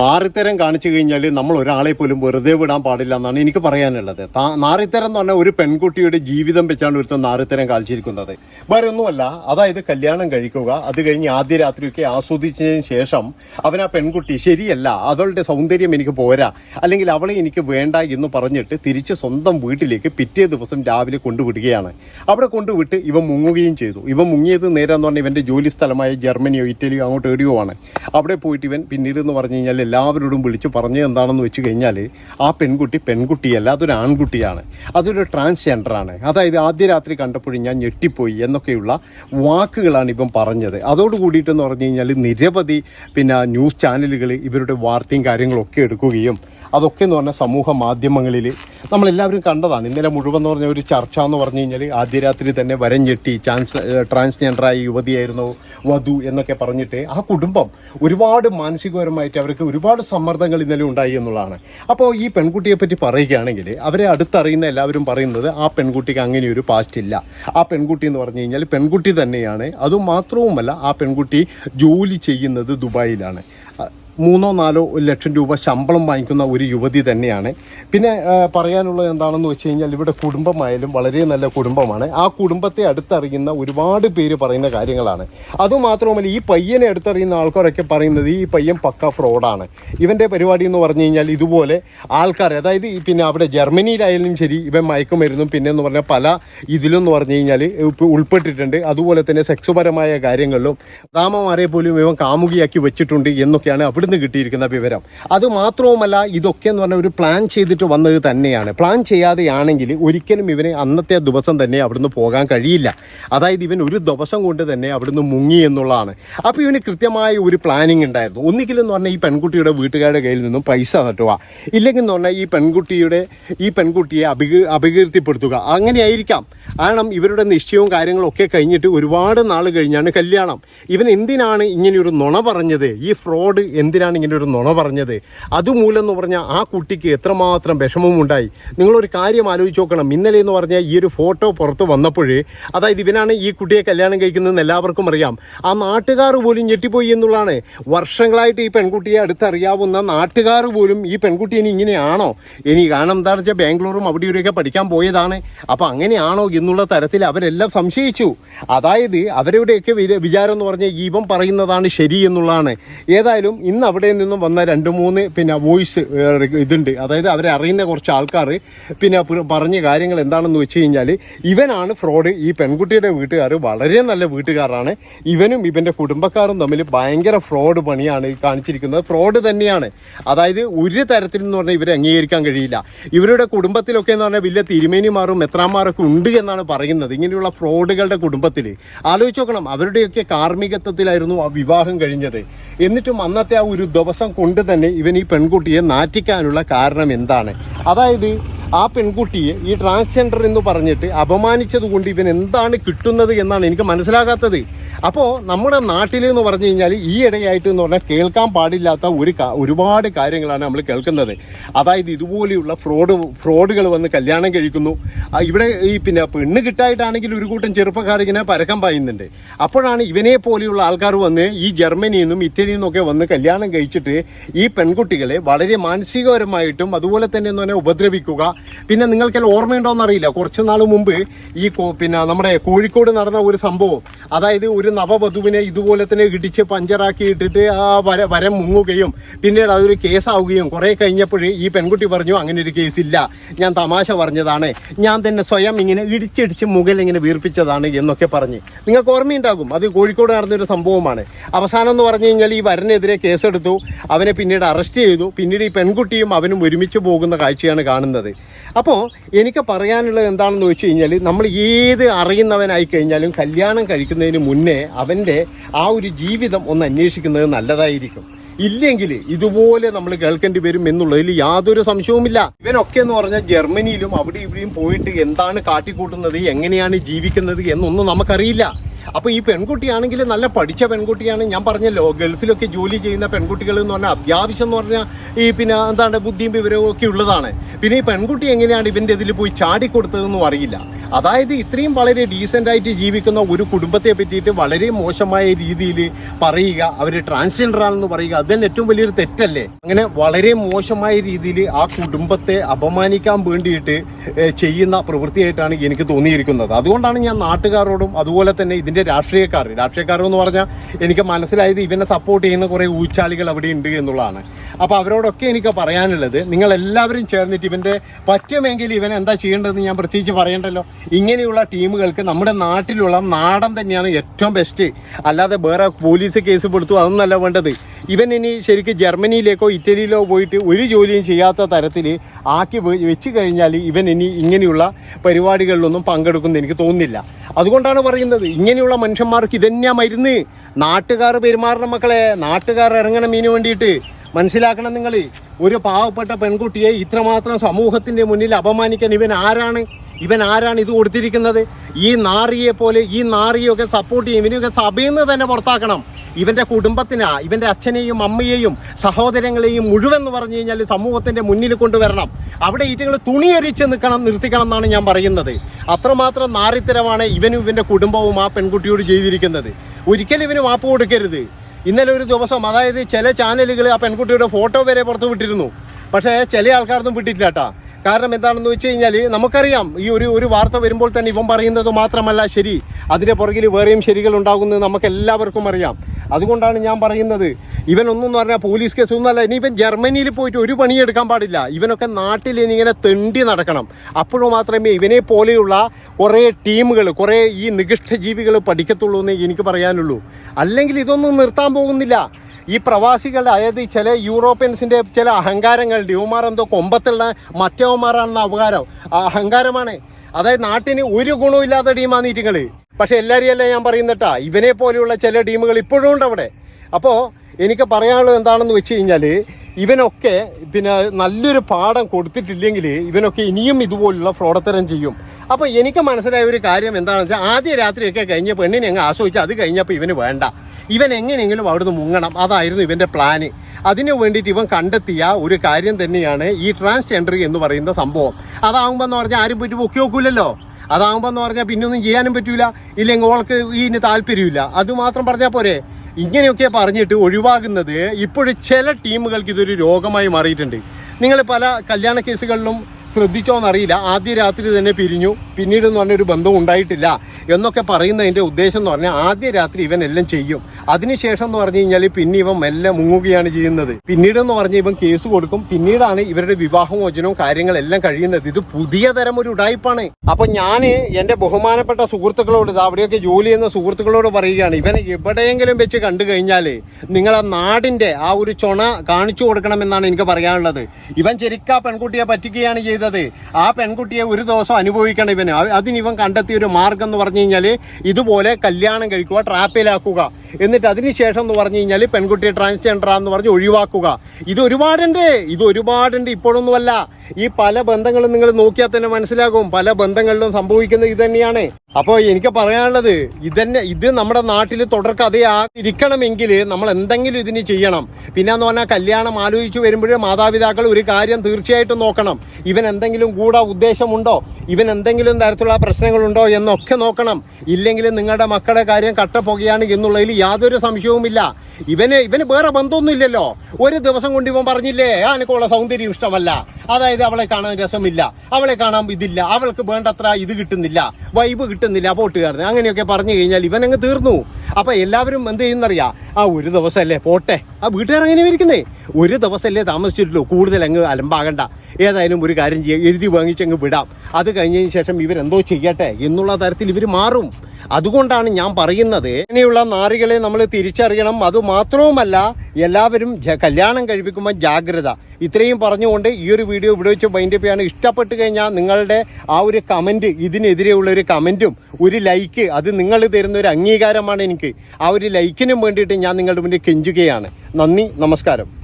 നാറിത്തരം കാണിച്ചു കഴിഞ്ഞാൽ നമ്മൾ ഒരാളെ പോലും വെറുതെ വിടാൻ പാടില്ല എന്നാണ് എനിക്ക് പറയാനുള്ളത്. നാറിത്തരം എന്ന് പറഞ്ഞാൽ ഒരു പെൺകുട്ടിയുടെ ജീവിതം വെച്ചാണ് ഒരുത്തം നാറിത്തരം കാണിച്ചിരിക്കുന്നത്. വേറെ ഒന്നുമല്ല അതായത് കല്യാണം കഴിക്കുക അത് കഴിഞ്ഞ് ആദ്യ രാത്രിയൊക്കെ ആസ്വദിച്ചതിന് ശേഷം അവൻ ആ പെൺകുട്ടി ശരിയല്ല അവളുടെ സൗന്ദര്യം എനിക്ക് പോരാ അല്ലെങ്കിൽ അവളെ എനിക്ക് വേണ്ട എന്ന് പറഞ്ഞിട്ട് തിരിച്ച് സ്വന്തം വീട്ടിലേക്ക് പിറ്റേ ദിവസം രാവിലെ കൊണ്ടുവിടുകയാണ്. അവിടെ കൊണ്ടുവിട്ട് ഇവ മുങ്ങുകയും ചെയ്തു. ഇവ മുങ്ങിയത് നേരെന്ന് പറഞ്ഞാൽ ഇവന്റെ ജോലി സ്ഥലമായ ജർമ്മനിയോ ഇറ്റലിയോ അങ്ങോട്ട് എവിടെയോ ആണ്. അവിടെ പോയിട്ട് ഇവൻ പിന്നീട് എന്ന് പറഞ്ഞു കഴിഞ്ഞാൽ എല്ലാവരോടും വിളിച്ച് പറഞ്ഞത് എന്താണെന്ന് വെച്ച് കഴിഞ്ഞാൽ ആ പെൺകുട്ടി പെൺകുട്ടിയല്ല അതൊരു ആൺകുട്ടിയാണ്. അതൊരു ട്രാൻസ്ജെൻഡറാണ് അതായത് ആദ്യ രാത്രി കണ്ടപ്പോഴും ഞാൻ ഞെട്ടിപ്പോയി എന്നൊക്കെയുള്ള വാക്കുകളാണ് ഇപ്പം പറഞ്ഞത്. അതോട് കൂടിയിട്ടെന്ന് പറഞ്ഞു കഴിഞ്ഞാൽ നിരവധി പിന്നെ ന്യൂസ് ചാനലുകൾ ഇവരുടെ വാർത്തയും കാര്യങ്ങളൊക്കെ എടുക്കുകയും അതൊക്കെ എന്ന് പറഞ്ഞാൽ സമൂഹ മാധ്യമങ്ങളിൽ നമ്മളെല്ലാവരും കണ്ടതാണ്. ഇന്നലെ മുഴുവൻ എന്ന് പറഞ്ഞ ഒരു ചർച്ച എന്ന് പറഞ്ഞു കഴിഞ്ഞാൽ ആദ്യ രാത്രി തന്നെ വരം ചെട്ടി ചാൻസ് ട്രാൻസ്ജെൻഡറായ യുവതിയായിരുന്നു വധു എന്നൊക്കെ പറഞ്ഞിട്ട് ആ കുടുംബം ഒരുപാട് മാനസികപരമായിട്ട് അവർക്ക് ഒരുപാട് സമ്മർദ്ദങ്ങൾ ഇന്നലെ ഉണ്ടായി എന്നുള്ളതാണ്. അപ്പോൾ ഈ പെൺകുട്ടിയെ പറ്റി പറയുകയാണെങ്കിൽ അവരെ അടുത്തറിയുന്ന എല്ലാവരും പറയുന്നത് ആ പെൺകുട്ടിക്ക് അങ്ങനെ ഒരു പാസ്റ്റ് ഇല്ല. ആ പെൺകുട്ടി എന്ന് പറഞ്ഞു കഴിഞ്ഞാൽ പെൺകുട്ടി തന്നെയാണ്. അതുമാത്രവുമല്ല ആ പെൺകുട്ടി ജോലി ചെയ്യുന്നത് ദുബായിലാണ്. മൂന്നോ നാലോ ലക്ഷം രൂപ ശമ്പളം വാങ്ങിക്കുന്ന ഒരു യുവതി തന്നെയാണ്. പിന്നെ പറയാനുള്ളത് എന്താണെന്ന് വെച്ച് കഴിഞ്ഞാൽ ഇവിടെ കുടുംബമായാലും വളരെ നല്ല കുടുംബമാണ്. ആ കുടുംബത്തെ അടുത്തറിയുന്ന ഒരുപാട് പേര് പറയുന്ന കാര്യങ്ങളാണ്. അതുമാത്രവുമല്ല ഈ പയ്യനെ അടുത്തറിയുന്ന ആൾക്കാരൊക്കെ പറയുന്നത് ഈ പയ്യൻ പക്ക ഫ്രോഡാണ്. ഇവന്റെ പരിപാടി എന്ന് പറഞ്ഞു കഴിഞ്ഞാൽ ഇതുപോലെ ആൾക്കാർ അതായത് പിന്നെ അവിടെ ജർമ്മനിയിലായാലും ശരി ഇവൻ മയക്കുമരുന്നും പിന്നെ എന്ന് പറഞ്ഞാൽ പല ഇതിലെന്ന് പറഞ്ഞു കഴിഞ്ഞാൽ ഉൾപ്പെട്ടിട്ടുണ്ട്. അതുപോലെ തന്നെ സെക്സുപരമായ കാര്യങ്ങളിലും ദാമമാരെ പോലും ഇവൻ കാമുകിയാക്കി വെച്ചിട്ടുണ്ട് എന്നൊക്കെയാണ് അവിടുന്ന് കിട്ടിയിരിക്കുന്ന വിവരം. അത് മാത്രവുമല്ല ഇതൊക്കെ എന്ന് പറഞ്ഞാൽ ഒരു പ്ലാൻ ചെയ്തിട്ട് വന്നത് തന്നെയാണ്. പ്ലാൻ ചെയ്യാതെയാണെങ്കിൽ ഒരിക്കലും ഇവന് അന്നത്തെ ദിവസം തന്നെ അവിടുന്ന് പോകാൻ കഴിയില്ല. അതായത് ഇവൻ ഒരു ദിവസം കൊണ്ട് തന്നെ അവിടുന്ന് മുങ്ങി എന്നുള്ളതാണ്. അപ്പോൾ ഇവന് കൃത്യമായ ഒരു പ്ലാനിങ് ഉണ്ടായിരുന്നു. ഒന്നുകിലും എന്ന് പറഞ്ഞാൽ ഈ പെൺകുട്ടിയുടെ വീട്ടുകാരുടെ കയ്യിൽ നിന്നും പൈസ തട്ടുക. ഇല്ലെങ്കിൽ എന്ന് പറഞ്ഞാൽ ഈ പെൺകുട്ടിയുടെ ഈ പെൺകുട്ടിയെ അഭിക അപകീർത്തിപ്പെടുത്തുക അങ്ങനെയായിരിക്കാം. കാരണം ഇവരുടെ നിശ്ചയവും കാര്യങ്ങളും ഒക്കെ കഴിഞ്ഞിട്ട് ഒരുപാട് നാൾ കഴിഞ്ഞാണ് കല്യാണം. ഇവൻ എന്തിനാണ് ഇങ്ങനെയൊരു നുണ പറഞ്ഞത്? ഈ ഫ്രോഡ് എന്തിനാണ് ഇങ്ങനെ ഒരു നുണ പറഞ്ഞത്? അതുമൂലം എന്ന് പറഞ്ഞാൽ ആ കുട്ടിക്ക് എത്രമാത്രം വിഷമമുണ്ടായി. നിങ്ങളൊരു കാര്യം ആലോചിച്ച് നോക്കണം. ഇന്നലെ എന്ന് പറഞ്ഞാൽ ഈ ഒരു ഫോട്ടോ പുറത്ത് വന്നപ്പോഴേ അതായത് ഇവനാണ് ഈ കുട്ടിയെ കല്യാണം കഴിക്കുന്നതെന്ന് എല്ലാവർക്കും അറിയാം. ആ നാട്ടുകാർ പോലും ഞെട്ടിപ്പോയി എന്നുള്ളതാണ്. വർഷങ്ങളായിട്ട് ഈ പെൺകുട്ടിയെ അടുത്തറിയാവുന്ന നാട്ടുകാർ പോലും ഈ പെൺകുട്ടി ഇനി ഇങ്ങനെയാണോ? ഇനി കാരണം എന്താണെന്ന് വെച്ചാൽ ബാംഗ്ലൂരും അവിടെ ഇവിടെയൊക്കെ പഠിക്കാൻ പോയതാണ്. അപ്പോൾ അങ്ങനെയാണോ എന്നുള്ള തരത്തിൽ അവരെല്ലാം സംശയിച്ചു. അതായത് അവരുടെയൊക്കെ വിര- വിചാരം എന്ന് പറഞ്ഞാൽ ഇവൻ പറയുന്നതാണ് ശരി എന്നുള്ളതാണ്. ഏതായാലും ഇന്ന് അവിടെ നിന്നും വന്ന രണ്ട് മൂന്ന് പിന്നെ വോയിസ് ഇതുണ്ട്. അതായത് അവരെ അറിയുന്ന കുറച്ച് ആൾക്കാർ പിന്നെ പറഞ്ഞ കാര്യങ്ങൾ എന്താണെന്ന് വെച്ച് കഴിഞ്ഞാൽ ഇവനാണ് ഫ്രോഡ് ഈ പെൺകുട്ടിയുടെ വീട്ടുകാർ വളരെ നല്ല വീട്ടുകാരാണ്. ഇവനും ഇവന്റെ കുടുംബക്കാരും തമ്മിൽ ഭയങ്കര ഫ്രോഡ് പണിയാണ് കാണിച്ചിരിക്കുന്നത്. ഫ്രോഡ് തന്നെയാണ്. അതായത് ഒരു തരത്തിലും എന്ന് പറഞ്ഞാൽ ഇവരെ അംഗീകരിക്കാൻ കഴിയില്ല. ഇവരുടെ കുടുംബത്തിലൊക്കെ എന്ന് പറഞ്ഞാൽ വലിയ തിരുമേനിമാരും മെത്രാന്മാരൊക്കെ ഉണ്ട് എന്നാണ് പറയുന്നത്. ഇങ്ങനെയുള്ള ഫ്രോഡുകളുടെ കുടുംബത്തിൽ ആലോചിച്ച് നോക്കണം. അവരുടെയൊക്കെ കാർമ്മികത്വത്തിലായിരുന്നു ആ വിവാഹം കഴിഞ്ഞത്. എന്നിട്ടും അന്നത്തെ ആ ഒരു ദിവസം കൊണ്ട് തന്നെ ഇവൻ ഈ പെൺകുട്ടിയെ നാറ്റിക്കാനുള്ള കാരണം എന്താണ്? അതായത് ആ പെൺകുട്ടിയെ ഈ ട്രാൻസ്ജെൻഡർ എന്ന് പറഞ്ഞിട്ട് അപമാനിച്ചത് കൊണ്ട് ഇവൻ എന്താണ് കിട്ടുന്നത് എന്നാണ് എനിക്ക് മനസ്സിലാകാത്തത്. അപ്പോൾ നമ്മുടെ നാട്ടിൽ എന്ന് പറഞ്ഞു കഴിഞ്ഞാൽ ഈ ഇടയായിട്ട് എന്ന് പറഞ്ഞാൽ കേൾക്കാൻ പാടില്ലാത്ത ഒരു ഒരുപാട് കാര്യങ്ങളാണ് നമ്മൾ കേൾക്കുന്നത്. അതായത് ഇതുപോലെയുള്ള ഫ്രോഡ് ഫ്രോഡുകൾ വന്ന് കല്യാണം കഴിക്കുന്നു. ഇവിടെ ഈ പിന്നെ പെണ്ണ് കിട്ടായിട്ടാണെങ്കിൽ ഒരു കൂട്ടം ചെറുപ്പക്കാർ ഇങ്ങനെ പരക്കം പായുന്നുണ്ട്. അപ്പോഴാണ് ഇവനെ പോലെയുള്ള ആൾക്കാർ വന്ന് ഈ ജർമ്മനിയിൽ നിന്നും ഇറ്റലിയിൽ നിന്നൊക്കെ വന്ന് കല്യാണം കഴിച്ചിട്ട് ഈ പെൺകുട്ടികളെ വളരെ മാനസികപരമായിട്ടും അതുപോലെ തന്നെ എന്ന് പറഞ്ഞാൽ ഉപദ്രവിക്കുക. പിന്നെ നിങ്ങൾക്കെല്ലാം ഓർമ്മയുണ്ടോയെന്നറിയില്ല കുറച്ച് നാൾ മുമ്പ് ഈ പിന്നെ നമ്മുടെ കോഴിക്കോട് നടന്ന ഒരു സംഭവം. അതായത് ഒരു നവവധുവിനെ ഇതുപോലെ തന്നെ ഇടിച്ച് പഞ്ചറാക്കി ഇട്ടിട്ട് ആ വര വരം മുങ്ങുകയും പിന്നീട് അതൊരു കേസാവുകയും കുറേ കഴിഞ്ഞപ്പോൾ ഈ പെൺകുട്ടി പറഞ്ഞു അങ്ങനെ ഒരു കേസില്ല. ഞാൻ തമാശ പറഞ്ഞതാണ്. ഞാൻ തന്നെ സ്വയം ഇങ്ങനെ ഇടിച്ചിടിച്ച് മുകളിൽ ഇങ്ങനെ വീർപ്പിച്ചതാണ് എന്നൊക്കെ പറഞ്ഞ്. നിങ്ങൾക്ക് ഓർമ്മയുണ്ടാകും അത് കോഴിക്കോട് നടന്നൊരു സംഭവമാണ്. അവസാനം എന്ന് പറഞ്ഞു കഴിഞ്ഞാൽ ഈ വരനെതിരെ കേസെടുത്തു. അവനെ പിന്നീട് അറസ്റ്റ് ചെയ്തു. പിന്നീട് ഈ പെൺകുട്ടിയും അവനും ഒരുമിച്ച് പോകുന്ന കാഴ്ചയാണ് കാണുന്നത്. അപ്പോൾ എനിക്ക് പറയാനുള്ളത് എന്താണെന്ന് വെച്ച് കഴിഞ്ഞാൽ നമ്മൾ ഏത് അറിയുന്നവനായി കഴിഞ്ഞാലും കല്യാണം കഴിക്കുന്നതിന് മുന്നേ അവന്റെ ആ ഒരു ജീവിതം ഒന്ന് അന്വേഷിക്കുന്നത് നല്ലതായിരിക്കും. ഇല്ലെങ്കിൽ ഇതുപോലെ നമ്മൾ കേൾക്കേണ്ടി വരും എന്നുള്ളതിൽ യാതൊരു സംശയവുമില്ല. ഇവനൊക്കെ എന്ന് പറഞ്ഞാൽ ജർമ്മനിയിലും അവിടെ ഇവിടെയും പോയിട്ട് എന്താണ് കാട്ടിക്കൂട്ടുന്നത് എങ്ങനെയാണ് ജീവിക്കുന്നത് എന്നൊന്നും നമുക്കറിയില്ല. അപ്പോൾ ഈ പെൺകുട്ടിയാണെങ്കിൽ നല്ല പഠിച്ച പെൺകുട്ടിയാണ്. ഞാൻ പറഞ്ഞല്ലോ ഗൾഫിലൊക്കെ ജോലി ചെയ്യുന്ന പെൺകുട്ടികൾ എന്ന് പറഞ്ഞാൽ അത്യാവശ്യം എന്ന് പറഞ്ഞാൽ ഈ പിന്നെ എന്താണ് ബുദ്ധിയും വിവരവും ഒക്കെ ഉള്ളതാണ്. പിന്നെ ഈ പെൺകുട്ടി എങ്ങനെയാണ് ഇവന്റെ ഇതിൽ പോയി ചാടിക്കൊടുത്തതെന്നും അറിയില്ല. അതായത് ഇത്രയും വളരെ ഡീസന്റ് ആയിട്ട് ജീവിക്കുന്ന ഒരു കുടുംബത്തെ പറ്റിയിട്ട് വളരെ മോശമായ രീതിയിൽ പറയുക അവർ ട്രാൻസ്ജെൻഡർ ആണെന്ന് പറയുക അത് ഏറ്റവും വലിയൊരു തെറ്റല്ലേ? അങ്ങനെ വളരെ മോശമായ രീതിയിൽ ആ കുടുംബത്തെ അപമാനിക്കാൻ വേണ്ടിയിട്ട് ചെയ്യുന്ന പ്രവൃത്തിയായിട്ടാണ് എനിക്ക് തോന്നിയിരിക്കുന്നത്. അതുകൊണ്ടാണ് ഞാൻ നാട്ടുകാരോടും അതുപോലെ തന്നെ ഇതിന്റെ രാഷ്ട്രീയക്കാർ. രാഷ്ട്രീയക്കാർ എന്ന് പറഞ്ഞാൽ എനിക്ക് മനസ്സിലായത് ഇവനെ സപ്പോർട്ട് ചെയ്യുന്ന കുറേ ഊച്ചാളികൾ അവിടെ ഉണ്ട് എന്നുള്ളതാണ്. അപ്പോൾ അവരോടൊക്കെ എനിക്ക് പറയാനുള്ളത് നിങ്ങൾ എല്ലാവരും ചേർന്നിട്ട് ഇവന്റെ പറ്റുമെങ്കിൽ ഇവൻ എന്താ ചെയ്യേണ്ടതെന്ന് ഞാൻ പ്രത്യേകിച്ച് പറയണ്ടല്ലോ. ഇങ്ങനെയുള്ള ടീമുകൾക്ക് നമ്മുടെ നാട്ടിലുള്ള നാടൻ തന്നെയാണ് ഏറ്റവും ബെസ്റ്റ് അല്ലാതെ വേറെ പോലീസ് കേസ് കൊടുത്തു അതൊന്നല്ല വേണ്ടത്. ഇവൻ ഇനി ശരിക്കും ജർമ്മനിയിലേക്കോ ഇറ്റലിയിലോ പോയിട്ട് ഒരു ജോലിയും ചെയ്യാത്ത തരത്തിൽ ആക്കി വെച്ച് കഴിഞ്ഞാൽ ഇവൻ ഇനി ഇങ്ങനെയുള്ള പരിപാടികളിലൊന്നും പങ്കെടുക്കുന്നു എനിക്ക് തോന്നുന്നില്ല. അതുകൊണ്ടാണ് പറയുന്നത് ഇങ്ങനെയുള്ള മനുഷ്യന്മാർക്ക് ഇതന്നെയാ മരുന്ന്. നാട്ടുകാർ പെരുമാറണം മക്കളെ. നാട്ടുകാർ ഇറങ്ങണം മീന് വേണ്ടിയിട്ട്. മനസ്സിലാക്കണം നിങ്ങൾ ഒരു പാവപ്പെട്ട പെൺകുട്ടിയെ ഇത്രമാത്രം സമൂഹത്തിന്റെ മുന്നിൽ അപമാനിക്കാൻ ഇവൻ ആരാണ്? ഇവൻ ആരാണ് ഇത് കൊടുത്തിരിക്കുന്നത്? ഈ നാറിയെ പോലെ ഈ നാറിയൊക്കെ സപ്പോർട്ട് ചെയ്യും. ഇവനെയൊക്കെ സഭയിൽ നിന്ന് തന്നെ പുറത്താക്കണം. ഇവന്റെ കുടുംബത്തിനാ ഇവന്റെ അച്ഛനെയും അമ്മയെയും സഹോദരങ്ങളെയും മുഴുവൻ എന്ന് പറഞ്ഞു കഴിഞ്ഞാൽ സമൂഹത്തിന്റെ മുന്നിൽ കൊണ്ടുവരണം. അവിടെ ഈറ്റകൾ തുണിയരിച്ച് നിൽക്കണം നിർത്തിക്കണം എന്നാണ് ഞാൻ പറയുന്നത്. അത്രമാത്രം നാറിത്തരമാണ് ഇവനും ഇവന്റെ കുടുംബവും ആ പെൺകുട്ടിയോട് ചെയ്തിരിക്കുന്നത്. ഒരിക്കലും ഇവന് മാപ്പ് കൊടുക്കരുത്. ഇന്നലെ ഒരു ദിവസം അതായത് ചില ചാനലുകൾ ആ പെൺകുട്ടിയുടെ ഫോട്ടോ വരെ പുറത്തു വിട്ടിരുന്നു പക്ഷേ ചില ആൾക്കാരൊന്നും വിട്ടിട്ടില്ല കേട്ടാ. കാരണം എന്താണെന്ന് വെച്ച് കഴിഞ്ഞാൽ നമുക്കറിയാം ഈ ഒരു ഒരു വാർത്ത വരുമ്പോൾ തന്നെ ഇവൻ പറയുന്നത് മാത്രമല്ല ശരി. അതിന്റെ പുറകിൽ വേറെയും ശരികൾ ഉണ്ടാകുന്നത് നമുക്ക് എല്ലാവർക്കും അറിയാം. അതുകൊണ്ടാണ് ഞാൻ പറയുന്നത് ഇവനൊന്നും പറഞ്ഞാൽ പോലീസ് കേസ് ഒന്നുമല്ല ഇനി ഇവൻ ജർമ്മനിയിൽ പോയിട്ട് ഒരു പണിയെടുക്കാൻ പാടില്ല. ഇവനൊക്കെ നാട്ടിൽ ഇനി ഇങ്ങനെ തെണ്ടി നടക്കണം. അപ്പോഴും മാത്രമേ ഇവനെ പോലെയുള്ള കുറേ ടീമുകൾ കുറേ ഈ നികൃഷ്ട ജീവികൾ പഠിക്കത്തുള്ളൂ എന്ന് എനിക്ക് പറയാനുള്ളൂ. അല്ലെങ്കിൽ ഇതൊന്നും നിർത്താൻ പോകുന്നില്ല. ഈ പ്രവാസികളുടെ അതായത് ചില യൂറോപ്യൻസിന്റെ ചില അഹങ്കാരങ്ങൾ ഡ്യൂമാർ എന്തോ കൊമ്പത്തുള്ള മറ്റവന്മാരാണെന്ന അപകാരം അഹങ്കാരമാണ്. അതായത് നാട്ടിന് ഒരു ഗുണമില്ലാത്ത ടീമാണ് നീറ്റിങ്ങൾ പക്ഷെ എല്ലാവരെയും അല്ല ഞാൻ പറയുന്നട്ടാ? ഇവനെ പോലെയുള്ള ചില ടീമുകൾ ഇപ്പോഴും ഉണ്ട് അവിടെ. അപ്പോൾ എനിക്ക് പറയാനുള്ളത് എന്താണെന്ന് വെച്ച് കഴിഞ്ഞാൽ ഇവനൊക്കെ പിന്നെ നല്ലൊരു പാഠം കൊടുത്തിട്ടില്ലെങ്കിൽ ഇവനൊക്കെ ഇനിയും ഇതുപോലുള്ള ഫ്രോഡത്തരം ചെയ്യും. അപ്പോൾ എനിക്ക് മനസ്സിലായ ഒരു കാര്യം എന്താണെന്ന് വെച്ചാൽ ആദ്യ രാത്രിയൊക്കെ കഴിഞ്ഞ പെണ്ണിനെ അങ്ങ് ആസ്വദിച്ച് അത് കഴിഞ്ഞപ്പോൾ ഇവന് വേണ്ട. ഇവൻ എങ്ങനെയെങ്കിലും അവിടുന്ന് മുങ്ങണം. അതായിരുന്നു ഇവന്റെ പ്ലാന് അതിനു വേണ്ടിയിട്ട് ഇവൻ കണ്ടെത്തിയ ഒരു കാര്യം തന്നെയാണ് ഈ ട്രാൻസ്ജെൻഡർ എന്ന് പറയുന്ന സംഭവം. അതാകുമ്പോൾ എന്ന് പറഞ്ഞാൽ ആരും പറ്റി പൊക്കി നോക്കൂലല്ലോ. അതാകുമ്പോൾ എന്ന് പറഞ്ഞാൽ പിന്നെ ഒന്നും ചെയ്യാനും പറ്റൂല. ഇല്ലെങ്കിൽ ഓൾക്ക് ഇതിന് താല്പര്യമില്ല. അത് മാത്രം പറഞ്ഞാൽ പോരെ. ഇങ്ങനെയൊക്കെ പറഞ്ഞിട്ട് ഒഴിവാകുന്നത് ഇപ്പോഴും ചില ടീമുകൾക്ക് ഇതൊരു രോഗമായി മാറിയിട്ടുണ്ട്. നിങ്ങൾ പല കല്യാണ കേസുകളിലും ശ്രദ്ധിച്ചോന്നറിയില്ല. ആദ്യ രാത്രി തന്നെ പിരിഞ്ഞു. പിന്നീട് എന്ന് പറഞ്ഞൊരു ബന്ധം ഉണ്ടായിട്ടില്ല എന്നൊക്കെ പറയുന്നതിന്റെ ഉദ്ദേശം എന്ന് പറഞ്ഞാൽ ആദ്യ രാത്രി ഇവൻ എല്ലാം ചെയ്യും. അതിനുശേഷം എന്ന് പറഞ്ഞു കഴിഞ്ഞാൽ പിന്നെ ഇവൻ മെല്ലെ മുങ്ങുകയാണ് ചെയ്യുന്നത്. പിന്നീട് എന്ന് പറഞ്ഞ ഇവൻ കേസ് കൊടുക്കും. പിന്നീടാണ് ഇവരുടെ വിവാഹമോചനവും കാര്യങ്ങളെല്ലാം കഴിയുന്നത്. ഇത് പുതിയ തരം ഒരു ഉടായ്പാണ്. അപ്പൊ ഞാൻ എന്റെ ബഹുമാനപ്പെട്ട സുഹൃത്തുക്കളോട് അവിടെയൊക്കെ ജോലി ചെയ്യുന്ന സുഹൃത്തുക്കളോട് പറയുകയാണ് ഇവനെ എവിടെയെങ്കിലും വെച്ച് കണ്ടു കഴിഞ്ഞാൽ ആ നാടിന്റെ ആ ഒരു ചൊണ കാണിച്ചു കൊടുക്കണമെന്നാണ് എനിക്ക് പറയാനുള്ളത്. ഇവൻ ശരിക്കും പെൺകുട്ടിയെ പറ്റിക്കുകയാണ് ചെയ്തത്. ആ പെൺകുട്ടിയെ ഒരു ദിവസം അനുഭവിക്കണം ഇവന്. അത് അതിന് ഇവൻ കണ്ടെത്തിയ ഒരു മാർഗം എന്ന് പറഞ്ഞു കഴിഞ്ഞാൽ ഇതുപോലെ കല്യാണം കഴിക്കുക ട്രാപ്പിലാക്കുക. എന്നിട്ട് അതിനുശേഷം എന്ന് പറഞ്ഞു കഴിഞ്ഞാൽ പെൺകുട്ടിയെ ട്രാൻസ്ജെൻഡർ ആന്ന് പറഞ്ഞ് ഒഴിവാക്കുക. ഇത് ഒരുപാടുണ്ട്. ഇത് ഒരുപാടുണ്ട്. ഇപ്പോഴൊന്നുമല്ല. ഈ പല ബന്ധങ്ങളും നിങ്ങൾ നോക്കിയാൽ തന്നെ മനസ്സിലാകും. പല ബന്ധങ്ങളിലും സംഭവിക്കുന്നത് ഇത് തന്നെയാണ്. അപ്പോൾ എനിക്ക് പറയാനുള്ളത് ഇതന്നെ ഇത് നമ്മുടെ നാട്ടിൽ തുടർ കഥയായിരിക്കണമെങ്കിൽ നമ്മൾ എന്തെങ്കിലും ഇതിന് ചെയ്യണം. പിന്നെന്ന് പറഞ്ഞാൽ കല്യാണം ആലോചിച്ച് വരുമ്പോഴേ മാതാപിതാക്കൾ ഒരു കാര്യം തീർച്ചയായിട്ടും നോക്കണം. ഇവൻ എന്തെങ്കിലും കൂടെ ഉദ്ദേശമുണ്ടോ? ഇവൻ എന്തെങ്കിലും തരത്തിലുള്ള പ്രശ്നങ്ങളുണ്ടോ എന്നൊക്കെ നോക്കണം. ഇല്ലെങ്കിൽ നിങ്ങളുടെ മക്കളുടെ കാര്യം കട്ടപ്പുകയാണ് എന്നുള്ളതിൽ യാതൊരു സംശയവുമില്ല. ഇവന് ഇവന് വേറെ ബന്ധമൊന്നും ഇല്ലല്ലോ ഒരു ദിവസം കൊണ്ട് ഇവൻ പറഞ്ഞില്ലേ ആ എനിക്കുള്ള സൗന്ദര്യം ഇഷ്ടമല്ല. അതായത് അവളെ കാണാൻ രസമില്ല അവളെ കാണാൻ ഇതില്ല അവൾക്ക് വേണ്ടത്ര ഇത് കിട്ടുന്നില്ല വൈബ് കിട്ടുന്നില്ല പോട്ടുകാരന്. അങ്ങനെയൊക്കെ പറഞ്ഞു കഴിഞ്ഞാൽ ഇവൻ അങ്ങ് തീർന്നു. അപ്പൊ എല്ലാവരും എന്ത് ചെയ്യുന്നറിയാ? ആ ഒരു ദിവസമല്ലേ പോട്ടെ. ആ വീട്ടുകാർ അങ്ങനെ ഇരിക്കുന്നേ? ഒരു ദിവസമല്ലേ താമസിച്ചിട്ടുള്ളൂ കൂടുതൽ അങ്ങ് അലമ്പാകണ്ട. ഏതായാലും ഒരു കാര്യം എഴുതി വാങ്ങിച്ചങ്ങ് വിടാം. അത് കഴിഞ്ഞതിന് ശേഷം ഇവരെന്തോ ചെയ്യട്ടെ എന്നുള്ള തരത്തിൽ ഇവർ മാറും. അതുകൊണ്ടാണ് ഞാൻ പറയുന്നത്. ഇങ്ങനെയുള്ള നാറികളെ നമ്മൾ തിരിച്ചറിയണം. അത് മാത്രവുമല്ല എല്ലാവരും കല്യാണം കഴിപ്പിക്കുമ്പോൾ ജാഗ്രത. ഇത്രയും പറഞ്ഞുകൊണ്ട് ഈ ഒരു വീഡിയോ ഇവിടെ വെച്ച് ബൈൻഡപ്പ് ചെയ്യാണ് ഇഷ്ടപ്പെട്ട് കഴിഞ്ഞാൽ നിങ്ങളുടെ ആ ഒരു കമന്റ് ഇതിനെതിരെയുള്ള ഒരു കമന്റും ഒരു ലൈക്ക് അത് നിങ്ങൾ തരുന്ന ഒരു അംഗീകാരമാണ് എനിക്ക്. ആ ഒരു ലൈക്കിനും വേണ്ടിയിട്ട് ഞാൻ നിങ്ങളുടെ മുന്നിൽ കെഞ്ചുകയാണ്. നന്ദി നമസ്കാരം.